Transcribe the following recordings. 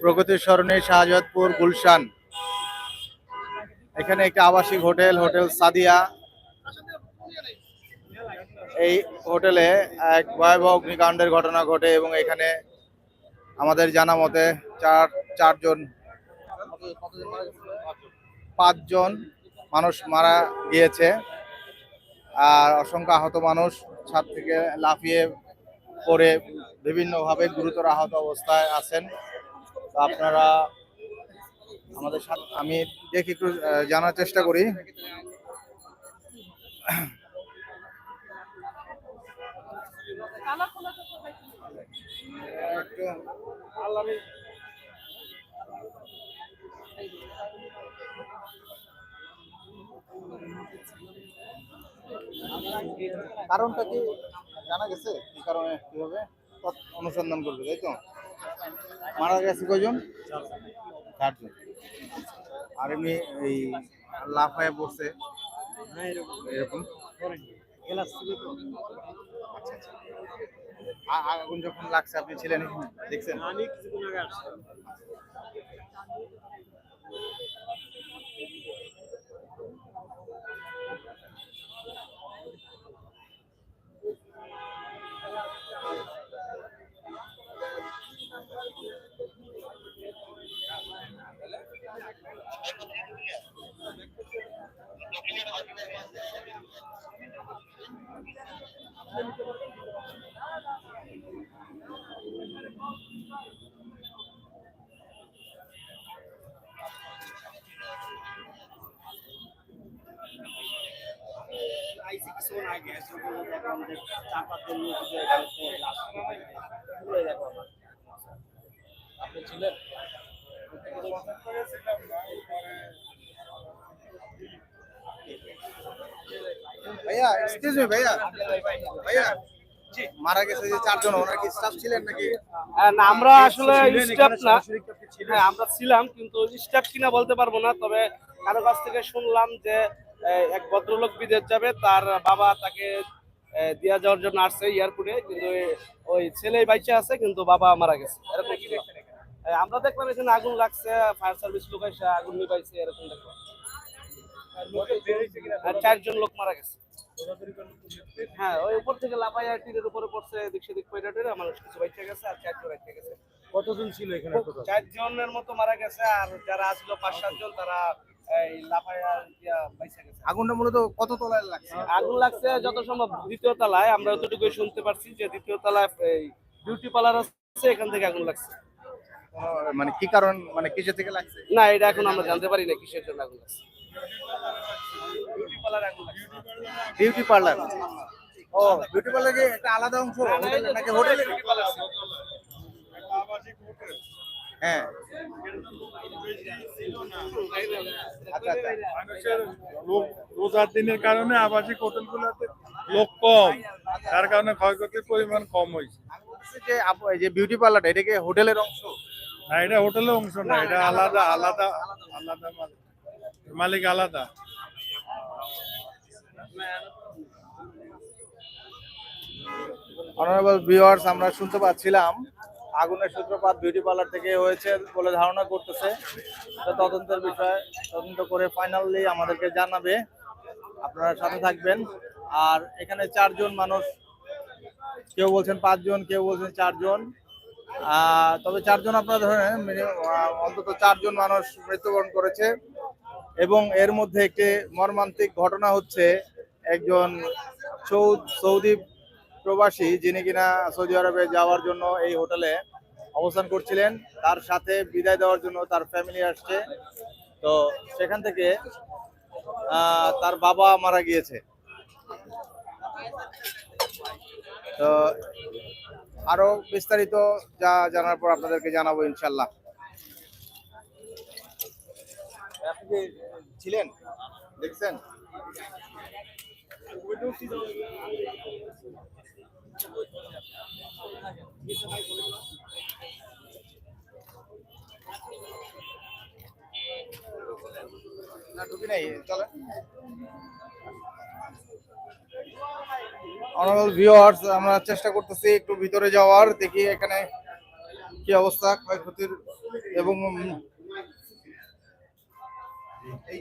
প্রগতির স্মরণে শাহজাদপুর গুলশান। এখানে একটি আবাসিক হোটেল হোটেল সাদিয়া। এই হোটেলে এক ভয়াবহ অগ্নিকাণ্ডের ঘটনা ঘটে এবং এখানে আমাদের জানা মতে চার, চারজন, পাঁচজন মানুষ মারা গিয়েছে আর অসংখ্য আহত মানুষ ছাদ থেকে লাফিয়ে পড়ে বিভিন্নভাবে গুরুতর আহত অবস্থায় আছেন। আপনারা আমাদের সাথে আমি দেখি একটু জানার চেষ্টা করি। কারণটা কি জানা গেছে? কি কারণে, কীভাবে? তথ্য অনুসন্ধান করবে তাই তো? মারা গেছে কজন চারজন। আর এমনি এই লাফায় পড়ছে? এরকম। আচ্ছা আচ্ছা। আগুন যখন লাগছে আপনি ছিলেন? দেখছেন? দেখলাম যে চার পাঁচজন লোক যে। আপনি ছিলেন? ভাইয়া এক্সকিউজ মি ভাইয়া। ভাইয়া মারা গেছে যে চারজন ওনার কি স্টাফ ছিলেন নাকি? হ্যাঁ, না, আমরা আসলে স্টাফ না। হ্যাঁ আমরা ছিলাম কিন্তু স্টাফ কিনা বলতে পারব না তবে কারও কাছ থেকে শুনলাম যে এক ভদ্রলোক বিদেশ যাবে তার বাবা তাকে দিয়া যাওয়ার জন্য আসছে এয়ারপোর্টে কিন্তু ওই ছেলে বাইচে আছে কিন্তু বাবা মারা গেছে। এরকম আমরা দেখলাম এখানে আগুন লাগছে ফায়ার সার্ভিস লোক এসে আগুন নিবাইছে এরকম দেখলাম। চারজন লোক মারা গেছে। হ্যাঁ ওই উপর থেকে লাফাইয়া তীরের উপরে পড়ছে এদিক সেদিক পয়টা মানুষ কিছু বাইচে গেছে আর চারজন বাইচে গেছে। কতজন ছিল এখানে চারজনের মতো মারা গেছে আর যারা আসলো পাঁচ সাতজন তারা আগুনটা মূলত কত তলায় লাগছে? আগুন লাগছে যত সম্ভব দ্বিতীয় তলায় আমরা যতটুকু শুনতে পারছি যে দ্বিতীয় তলায় বিউটি পার্লার আছে এখান থেকে আগুন লাগছে। মানে কি কারণ মানে কিসের থেকে লাগছে? না এটা এখন আমরা জানতে পারি না কিসের জন্য আগুন লাগছে। বিউটি পার্লার ও। বিউটি পার্লার কি একটা আলাদা অংশ নাকি হোটেলে আচ্ছা আচ্ছা মানুষের রো- রোজার দিনের কারণে আবাসিক হোটেলগুলোতে লোক কম। তার কারণে ক্ষয়ক্ষতির পরিমাণ কম হয়েছে। যে যে বিউটি পার্লারটা এটা কি হোটেলের অংশ? না এটা হোটেলের অংশ না এটা আলাদা আলাদা আলাদা মালিক। মালিক আলাদা। অনারেবল ভিউয়ার্স আমরা শুনতে পাচ্ছিলাম আগুনের সূত্রপাত বিউটি পার্লার থেকে হয়েছে বলে ধারণা করতেছে। তদন্তের বিষয়ে। তদন্ত করে ফাইনালি আমাদেরকে জানাবে। আপনারা সাথে থাকবেন। আর এখানে চারজন মানুষ, কেউ বলছেন পাঁচজন, কেউ বলছেন চারজন। তবে চারজন আপনারা ধরেন মিনি- অন্তত চারজন মানুষ মৃত্যুবরণ করেছে। এবং এর মধ্যে একটি মর্মান্তিক ঘটনা হচ্ছে, একজন সৌদি প্রবাসী যিনি কিনা সৌদি আরবে যাওয়ার জন্য এই হোটেলে অবস্থান করছিলেন, তার সাথে বিদায় দেওয়ার জন্য তার ফ্যামিলি আসছে। তো সেখান থেকে তার বাবা মারা গিয়েছে। তো আরও বিস্তারিত যা জানার পর আপনাদেরকে জানাব ইনশাল্লাহ আপনি ছিলেন? দেখছেন? আমরা চেষ্টা করতেছি একটু ভিতরে যাওয়ার দেখি এখানে কি অবস্থা ক্ষয়ক্ষতির এবং এই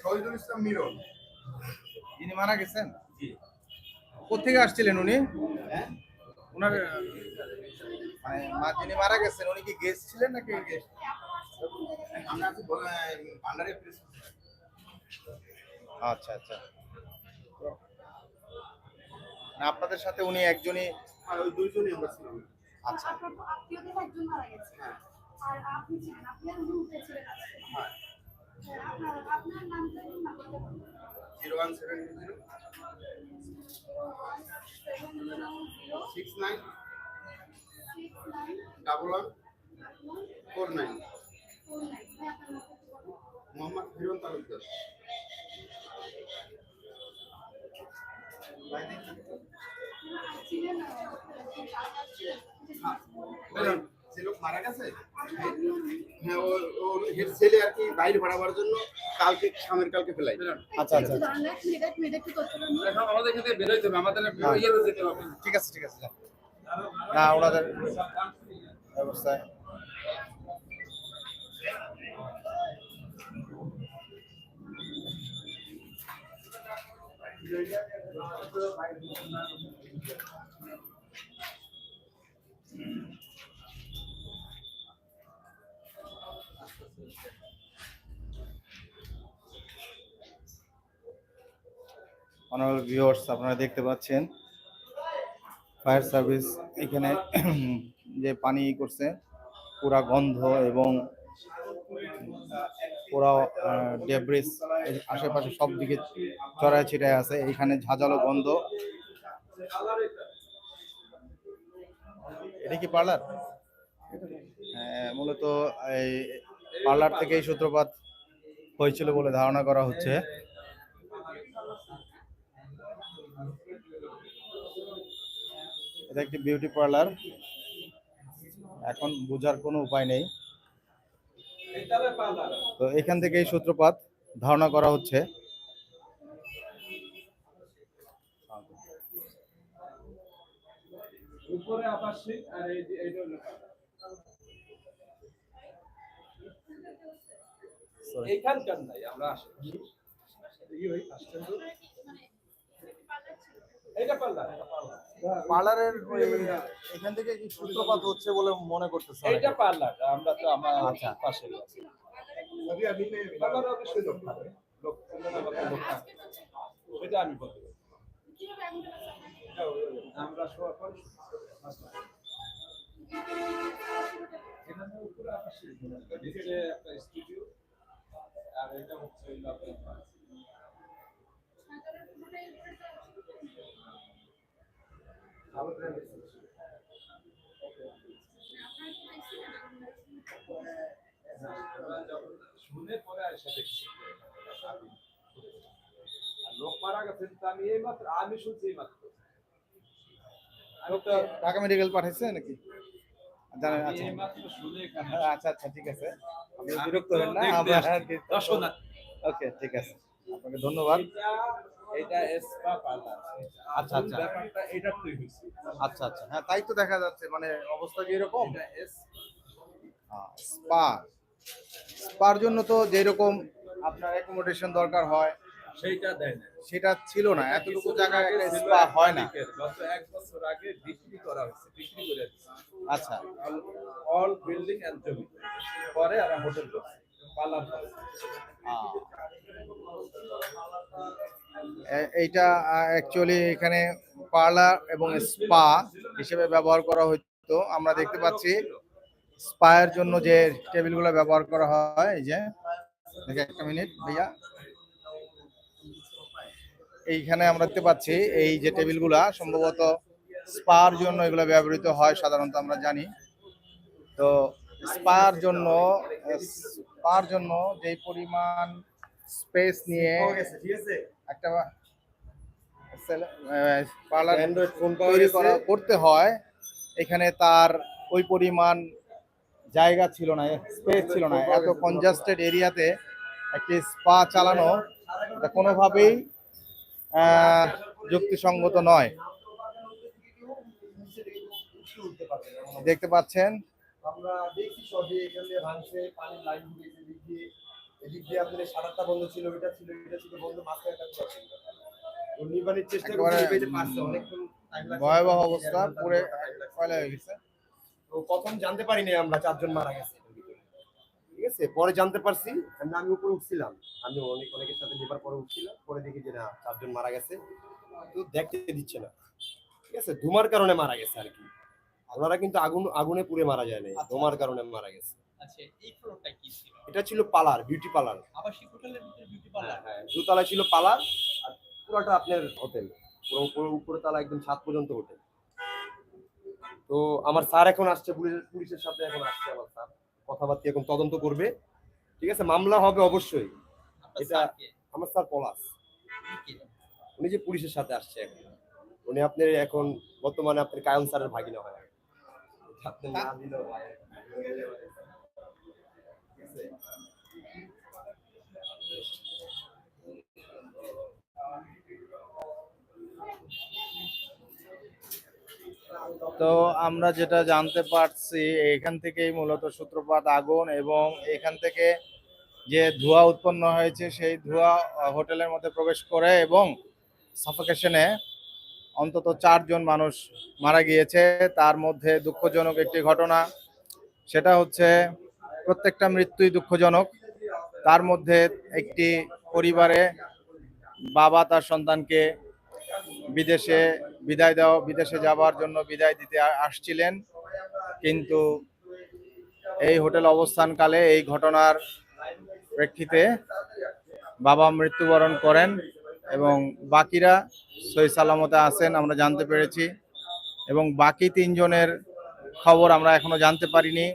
শহীদুল ইসলাম মিরন। যিনি মারা গেছেন? কোথেকে আসছিলেন উনি? ওনার মানে মা- যিনি মারা গেছেন উনি কি গেস্ট ছিলেন নাকি গেস্ট আমরা ভান্ডারে আচ্ছা আচ্ছা। না আপনাদের সাথে উনি একজনই ওই দুইজনই আমরা ছিলাম। আচ্ছা। আর আপনি ছিলেন আপনি আর উনি উঠেছিলেন হ্যাঁ, আপনার আপনার নামটা একটু না zero one seven zero. Six nine double one four nine. Mohammad Hiran Talukdar. আপনারা যে লোক মারা গেছে? হ্যাঁ হেড ছেলে আর কি বাইরে বাড়াবার জন্য কালকে সামের কালকে ফেলাই। আচ্ছা আচ্ছা নিন। আমাদের এখান বেরোইতে হবে আমাদের ইয়েতে যেতে হবে। ঠিক আছে ঠিক আছে। না ওনাদের ব্যবস্থায় অনারেবল ভিউয়ার্স আপনারা দেখতে পাচ্ছেন ফায়ার সার্ভিস এখানে যে পানি করছে, পুরা গন্ধ এবং, পুরা ডেব্রিস আশেপাশে সব দিকে চড়ায় ছিটায় আছে এখানে ঝাঁঝালো গন্ধ। এটা কি পার্লার মূলত এই পার্লার থেকেই সূত্রপাত হয়েছিল বলে ধারণা করা হচ্ছে। এটা একটি বিউটি পার্লার এখন বোঝার কোনো উপায় নেই। তো এখান থেকে এই সূত্রপাত ধারণা করা হচ্ছে। উপরে আবাসিক আর এই যে এইটা হলো এইখানকার নাই আমরা আসি। পার্লারের এখান থেকে কি সূত্রপাত হচ্ছে বলে মনে করতেছে এইটা পার্লার আমরা তো আমার আচ্ছা। পাশে সেটা আমি বলতে? আমরা শোয়ার পরে এখানে উপরে আকাশে একটা স্টুডিও আর এটা হচ্ছে আপনার সাঁতারের পুরোটাই উপরে যাওয়া শুরু করছেন? আপনারা কি দেখছিলেন? আমরা যখন শুনে পরে এসে দেখছি আর লোক মারা তো আমি এই মাত্র আমি শুনছি এই মাত্র ঢাকা মেডিকেল পাঠাইছে নাকি? জানেন আচ্ছা। শুনে হ্যাঁ, আচ্ছা আচ্ছা ঠিক আছে। আপনি বিরক্ত হবেন না আমরা। ওকে ঠিক আছে। আপনাকে ধন্যবাদ। এটা স্পা পার্লার আচ্ছা, আচ্ছা। ব্যাপারটা এটা তুই হইছে আচ্ছা আচ্ছা। হ্যাঁ তাই তো দেখা যাচ্ছে মানে অবস্থা কি এরকম? S spa. স্পার জন্য তো যেরকম আপনার অ্যাকোমোডেশন দরকার হয় সেইটা দেয় না। সেটা ছিল না। এতটুকু জায়গায় একটা স্পা হয় না। গত এক বছর আগে বিক্রি করা হয়েছে বিক্রি করে আচ্ছা। অল বিল্ডিং এন্ড জমি। পরে আর হোটেল করছে এইটা অ্যাকচুয়ালি এখানে পার্লার এবং স্পা হিসেবে ব্যবহার করা হতো আমরা দেখতে পাচ্ছি স্পায়ের জন্য যে টেবিলগুলো ব্যবহার করা হয়, এই যে, দেখে একটা মিনিট ভাইয়া। এইখানে আমরা দেখতে পাচ্ছি এই যে টেবিলগুলা সম্ভবত স্পার জন্য এগুলো ব্যবহৃত হয়, সাধারণত আমরা জানি। তো স্পার জন্য স্পার জন্য যে পরিমাণ স্পেস নিয়ে একটা পার্লার তৈরি করা করতে হয়। এখানে তার ওই পরিমাণ জায়গা ছিল না স্পেস ছিল না। এত কনজাস্টেড এরিয়াতে একটি স্পা চালানো কোনোভাবেই যুক্তিসঙ্গত নয়। দেখতে পাচ্ছেন? আমরা দেখছি সবই এখান দিয়ে ভাঙছে পানির এদিক দিয়ে এদিক দিয়ে আপনাদের সারাটা বন্ধ ছিল এটা ছিল এটা ছিল বন্ধ মাঝখানে একটা খোলা ছিল নির্মাণের চেষ্টা একেবারে পেতে পারছে অনেকক্ষণ ভয়াবহ অবস্থা পুরে time হয়ে গেছে। তো প্রথম জানতে পারিনি আমরা চারজন মারা গেছে। ঠিক আছে পরে জানতে পারছি আমি আমি উপরে উঠছিলাম। আমি অনেক অনেকের সাথে লেবার পরে উঠছিলাম পরে দেখি যে না চারজন মারা গেছে। তো দেখতে দিচ্ছে না। ঠিক আছে ধুমার কারণে মারা গেছে আর কি। ওনারা কিন্তু আগুন আগুনে পুড়ে মারা যায় নাই ধোমার কারণে মারা গেছে। আচ্ছা এই ফ্লোরটা কি ছিল? এটা ছিল পালার বিউটি পার্লার আবাসিক হোটেলের ভিতরে বিউটি হ্যাঁ পার্লার হ্যাঁ দোতলা ছিল পালার আর পুরোটা আপনার হোটেল। পুরো পুরো উপরে তলা একদম ছাদ পর্যন্ত হোটেল। তো আমার স্যার এখন আসছে পুলিশের পুলিশের সাথে এখন আসছে আমার স্যার। কথাবার্তা এখন তদন্ত করবে। ঠিক আছে মামলা হবে অবশ্যই। এটা- আমার স্যার পলাশ। উনি যে পুলিশের সাথে আসছে এখন। উনি আপনার এখন বর্তমানে আপনার কায়ন স্যারের ভাগিনা হয়। আপনি না দিলেও তো আমরা যেটা জানতে পারছি, এখান থেকেই মূলত সূত্রপাত আগুন এবং এখান থেকে যে ধোঁয়া উৎপন্ন হয়েছে, সেই ধোঁয়া হোটেলের মধ্যে প্রবেশ করে এবং সাফোকেশনে অন্তত চারজন মানুষ মারা গিয়েছে। তার মধ্যে দুঃখজনক একটি ঘটনা, সেটা হচ্ছে প্রত্যেকটা মৃত্যুই দুঃখজনক। তার মধ্যে একটি পরিবারে বাবা তার সন্তানকে বিদেশে বিদায় দেওয়া, বিদেশে যাওয়ার জন্য বিদায় দিতে আসছিলেন। কিন্তু এই হোটেল অবস্থানকালে এই ঘটনার প্রেক্ষিতে বাবা মৃত্যুবরণ করেন এবং বাকিরা সই সালামতে আছেন, আমরা জানতে পেরেছি। এবং বাকি তিনজনের খবর আমরা এখনও জানতে পারিনি।